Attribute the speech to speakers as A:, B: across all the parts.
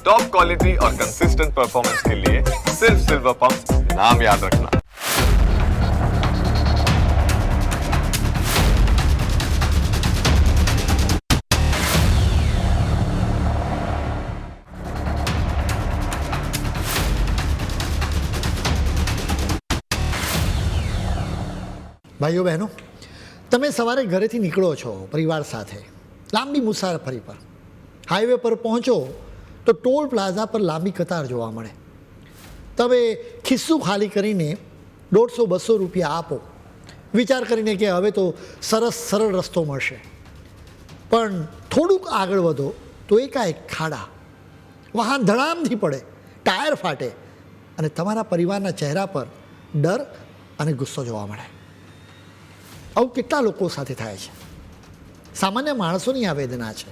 A: Top quality और consistent performance के लिए सिर्फ सिल्वर पंप नाम याद रखना
B: ભાઈઓ બહેનો તમે સવારે ઘરેથી નીકળો છો પરિવાર સાથે લાંબી મુસાફરી પર હાઈવે પર પહોંચો તો ટોલ પ્લાઝા પર લાંબી કતાર જોવા મળે. તમે ખિસ્સું ખાલી કરીને દોઢસો, બસો રૂપિયા આપો. વિચાર કરીને કે હવે તો સરસ, સરળ રસ્તો મળશે. પણ થોડુંક આગળ વધો તો એકાએક ખાડા, વાહન ધડામથી પડે, ટાયર ફાટે અને તમારા પરિવારના ચહેરા પર ડર અને ગુસ્સો જોવા મળે. આવું કેટલા લોકો સાથે થાય છે? સામાન્ય માણસોની આ વેદના છે.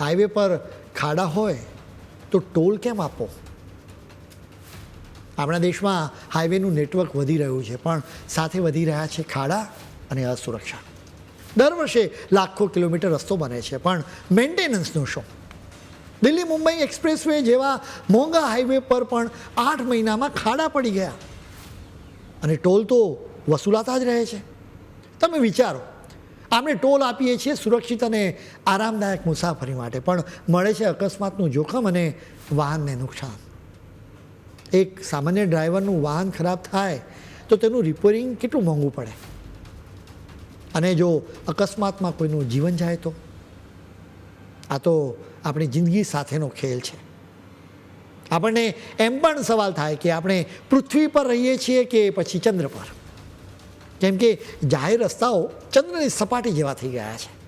B: હાઈવે પર ખાડા હોય તો ટોલ કેમ આપો? આપણા દેશમાં હાઈવેનું નેટવર્ક વધી રહ્યું છે, પણ સાથે વધી રહ્યા છે ખાડા અને અસુરક્ષા. દર વર્ષે લાખો કિલોમીટર રસ્તો બને છે, પણ મેન્ટેનન્સનું શું? દિલ્હી મુંબઈ એક્સપ્રેસવે જેવા મોંઘા હાઈવે પર પણ આઠ મહિનામાં ખાડા પડી ગયા. અને ટોલ તો વસૂલાતા જ રહે છે. તમે વિચારો આપણે ટોલ આપીએ છીએ સુરક્ષિત અને આરામદાયક મુસાફરી માટે. પણ મળે છે અકસ્માતનું જોખમ અને વાહનને નુકસાન. એક સામાન્ય ડ્રાઈવરનું વાહન ખરાબ થાય તો તેનું રિપેરિંગ કેટલું મોંઘું પડે? અને જો અકસ્માતમાં કોઈનું જીવન જાય તો? આ તો આપણી જિંદગી સાથેનો ખેલ છે. આપણને એમ પણ સવાલ થાય કે આપણે પૃથ્વી પર રહીએ છીએ કે પછી ચંદ્ર પર? કેમ કે જાહેર રસ્તાઓ ચંદ્રની સપાટી જેવા થઈ ગયા છે.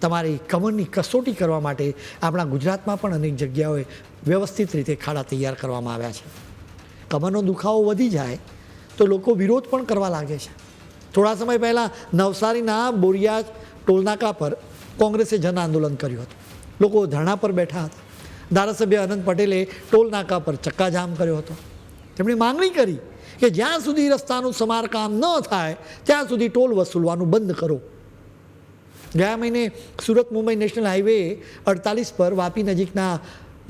B: તમારી કમરની કસોટી કરવા માટે આપણા ગુજરાતમાં પણ અનેક જગ્યાઓએ વ્યવસ્થિત રીતે ખાડા તૈયાર કરવામાં આવ્યા છે. કમરનો દુખાવો વધી જાય તો લોકો વિરોધ પણ કરવા લાગે છે. થોડા સમય પહેલાં નવસારીના બોરિયા ટોલનાકા પર કોંગ્રેસે જન આંદોલન કર્યું હતું. લોકો ધરણા પર બેઠા હતા. ધારાસભ્ય અનંત પટેલે ટોલનાકા પર ચક્કાજામ કર્યો હતો. તેમણે માંગણી કરી કે જ્યાં સુધી રસ્તાનું સમારકામ ન થાય, ત્યાં સુધી ટોલ વસૂલવાનું બંધ કરો. ગયા મહિને સુરત મુંબઈ નેશનલ હાઈવે અડતાલીસ પર વાપી નજીકના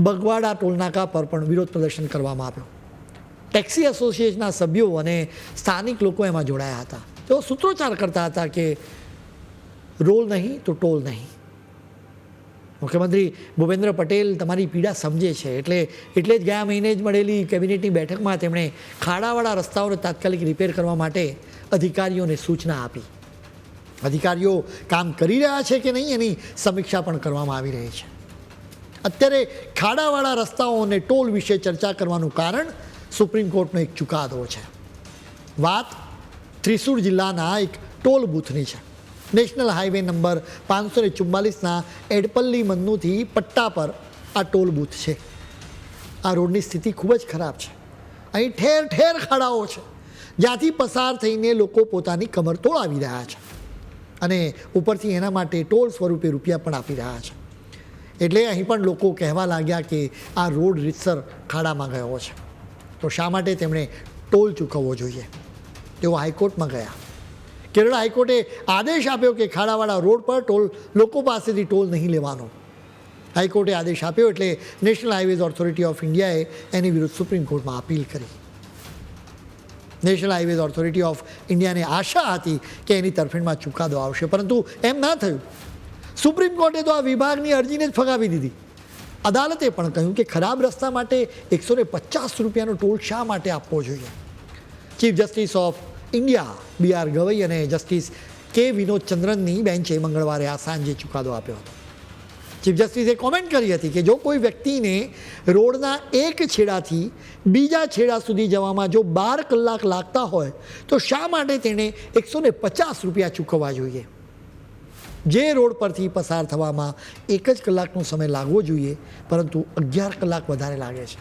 B: બગવાડા ટોલનાકા પર પણ વિરોધ પ્રદર્શન કરવામાં આવ્યો. ટેક્સી એસોસિએશનના સભ્યો અને સ્થાનિક લોકો એમાં જોડાયા હતા. તેઓ સૂત્રોચ્ચાર કરતા હતા કે રોલ નહીં તો ટોલ નહીં. મુખ્યમંત્રી ભૂપેન્દ્ર પટેલ તમારી પીડા સમજે છે. એટલે એટલે જ ગયા મહિને જ મળેલી કેબિનેટની બેઠકમાં તેમણે ખાડાવાળા રસ્તાઓને તાત્કાલિક રિપેર કરવા માટે અધિકારીઓને સૂચના આપી. અધિકારીઓ કામ કરી રહ્યા છે કે નહીં એની સમીક્ષા પણ કરવામાં આવી રહી છે. અત્યારે ખાડાવાળા રસ્તાઓ અને ટોલ વિશે ચર્ચા કરવાનું કારણ સુપ્રીમ કોર્ટનો એક ચુકાદો છે. વાત ત્રિસુર જિલ્લાના એક ટોલ બૂથની છે. નેશનલ હાઈવે નંબર પાંચસો ને ચુમ્માલીસના એડપલ્લી મન્નુથી પટ્ટા પર આ ટોલ બૂથ છે. આ રોડની સ્થિતિ ખૂબ જ ખરાબ છે. અહીં ઠેર ઠેર ખાડાઓ છે. જ્યાંથી પસાર થઈને લોકો પોતાની કમર તોડાવી રહ્યા છે. અને ઉપરથી એના માટે ટોલ સ્વરૂપે રૂપિયા પણ આપી રહ્યા છે. એટલે અહીં પણ લોકો કહેવા લાગ્યા કે આ રોડ રીતસર ખાડામાં ગયો છે. તો શા માટે તેમણે ટોલ ચૂકવવો જોઈએ? તેઓ હાઈકોર્ટમાં ગયા. કેરળ હાઈકોર્ટે આદેશ આપ્યો કે ખાડાવાળા રોડ પર ટોલ, લોકો પાસેથી ટોલ નહીં લેવાનો. હાઈકોર્ટે આદેશ આપ્યો એટલે નેશનલ હાઈવેઝ ઓથોરિટી ઓફ ઇન્ડિયાએ એની વિરુદ્ધ સુપ્રીમ કોર્ટમાં અપીલ કરી. નેશનલ હાઈવેઝ ઓથોરિટી ઓફ ઇન્ડિયાને આશા હતી કે એની તરફેણમાં ચુકાદો આવશે, પરંતુ એમ ના થયું. સુપ્રીમ કોર્ટે તો આ વિભાગની અરજીને જ ફગાવી દીધી. અદાલતે પણ કહ્યું કે ખરાબ રસ્તા માટે એકસો ને પચાસ રૂપિયાનો ટોલ શા માટે આપવો જોઈએ? Chief justice of India B R Gavai અને જસ્ટિસ કે વિનોદ ચંદ્રનની બેન્ચે મંગળવારે આ સાંજે ચુકાદો આપ્યો હતો. ચીફ જસ્ટિસે કોમેન્ટ કરી હતી કે જો કોઈ વ્યક્તિને રોડના એક છેડાથી બીજા છેડા સુધી જવામાં જો બાર કલાક લાગતા હોય, તો શા માટે તેણે એકસો ને પચાસ રૂપિયા ચૂકવવા જોઈએ? જે રોડ પરથી પસાર થવામાં એક જ કલાકનો સમય લાગવો જોઈએ, પરંતુ અગિયાર કલાક વધારે લાગે છે.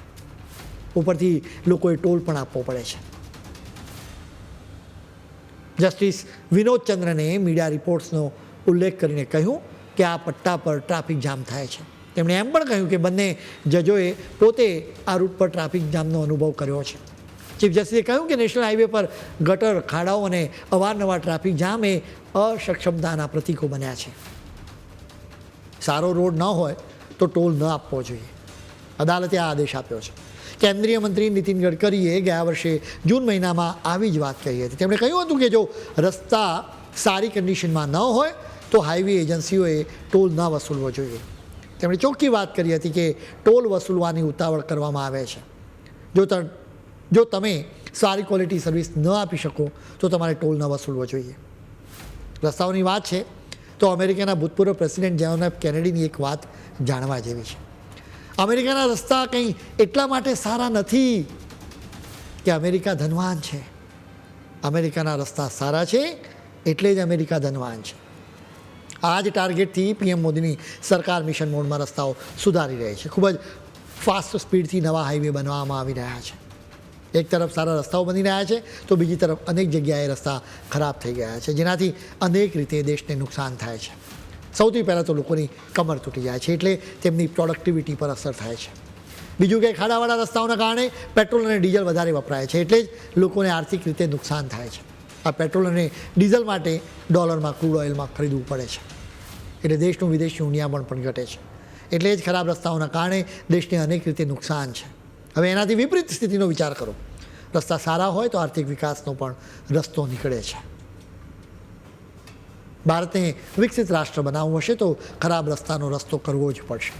B: ઉપરથી લોકોએ ટોલ પણ આપવો પડે છે. જસ્ટિસ વિનોદ ચંદ્રને મીડિયા રિપોર્ટ્સનો ઉલ્લેખ કરીને કહ્યું કે આ પટ્ટા પર ટ્રાફિક જામ થાય છે. તેમણે એમ પણ કહ્યું કે બંને જજોએ પોતે આ રૂટ પર ટ્રાફિક જામનો અનુભવ કર્યો છે. ચીફ જસ્ટિસે કહ્યું કે નેશનલ હાઈવે પર ગટર, ખાડાઓ અને અવારનવાર ટ્રાફિક જામ એ અસક્ષમતાના પ્રતીકો બન્યા છે. સારો રોડ ન હોય તો ટોલ ન આપવો જોઈએ. અદાલતે આ આદેશ આપ્યો છે. કેન્દ્રીય મંત્રી નીતિન ગડકરીએ ગયા વર્ષે જૂન મહિનામાં આવી જ વાત કહી હતી. તેમણે કહ્યું હતું કે જો રસ્તા સારી કન્ડિશનમાં ન હોય, તો હાઈવે એજન્સીઓએ ટોલ ન વસૂલવો જોઈએ. તેમણે ચોખ્ખી વાત કરી હતી કે ટોલ વસૂલવાની ઉતાવળ કરવામાં આવે છે. જો જો તમે સારી ક્વોલિટી સર્વિસ ન આપી શકો, તો તમારે ટોલ ન વસૂલવો જોઈએ. રસ્તાઓની વાત છે, તો અમેરિકાના ભૂતપૂર્વ પ્રેસિડેન્ટ જ્હોન કેનેડીની એક વાત જાણવા જેવી છે. અમેરિકાના રસ્તા કંઈ એટલા માટે સારા નથી કે અમેરિકા ધનવાન છે. અમેરિકાના રસ્તા સારા છે એટલે જ અમેરિકા ધનવાન છે. આ જ ટાર્ગેટથી પીએમ મોદીની સરકાર મિશન મોડમાં રસ્તાઓ સુધારી રહી છે. ખૂબ જ ફાસ્ટ સ્પીડથી નવા હાઈવે બનાવવામાં આવી રહ્યા છે. એક તરફ સારા રસ્તાઓ બની રહ્યા છે તો બીજી તરફ અનેક જગ્યાએ રસ્તા ખરાબ થઈ ગયા છે, જેનાથી અનેક રીતે દેશને નુકસાન થાય છે. સૌથી પહેલાં તો લોકોની કમર તૂટી જાય છે એટલે તેમની પ્રોડક્ટિવિટી પર અસર થાય છે. બીજું કે ખાડાવાળા રસ્તાઓના કારણે પેટ્રોલ અને ડીઝલ વધારે વપરાય છે એટલે જ લોકોને આર્થિક રીતે નુકસાન થાય છે. આ પેટ્રોલ અને ડીઝલ માટે ડોલરમાં ક્રૂડ ઓઇલમાં ખરીદવું પડે છે. એટલે દેશનું વિદેશી ઉનિયામણ પણ ઘટે છે. એટલે જ ખરાબ રસ્તાઓના કારણે દેશને અનેક રીતે નુકસાન છે. હવે એનાથી વિપરીત સ્થિતિનો વિચાર કરો. રસ્તા સારા હોય તો આર્થિક વિકાસનો પણ રસ્તો નીકળે છે. ભારતને વિકસિત રાષ્ટ્ર બનાવવું હશે તો ખરાબ રસ્તાનો રસ્તો કરવો જ પડશે.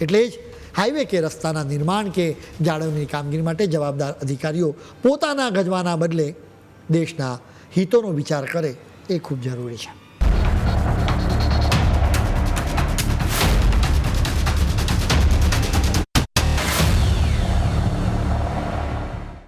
B: એટલે જ હાઈવે કે રસ્તાના નિર્માણ કે જાળવણીની કામગીરી માટે જવાબદાર અધિકારીઓ પોતાના ગજવાના બદલે દેશના હિતોનો વિચાર કરે એ ખૂબ જરૂરી છે.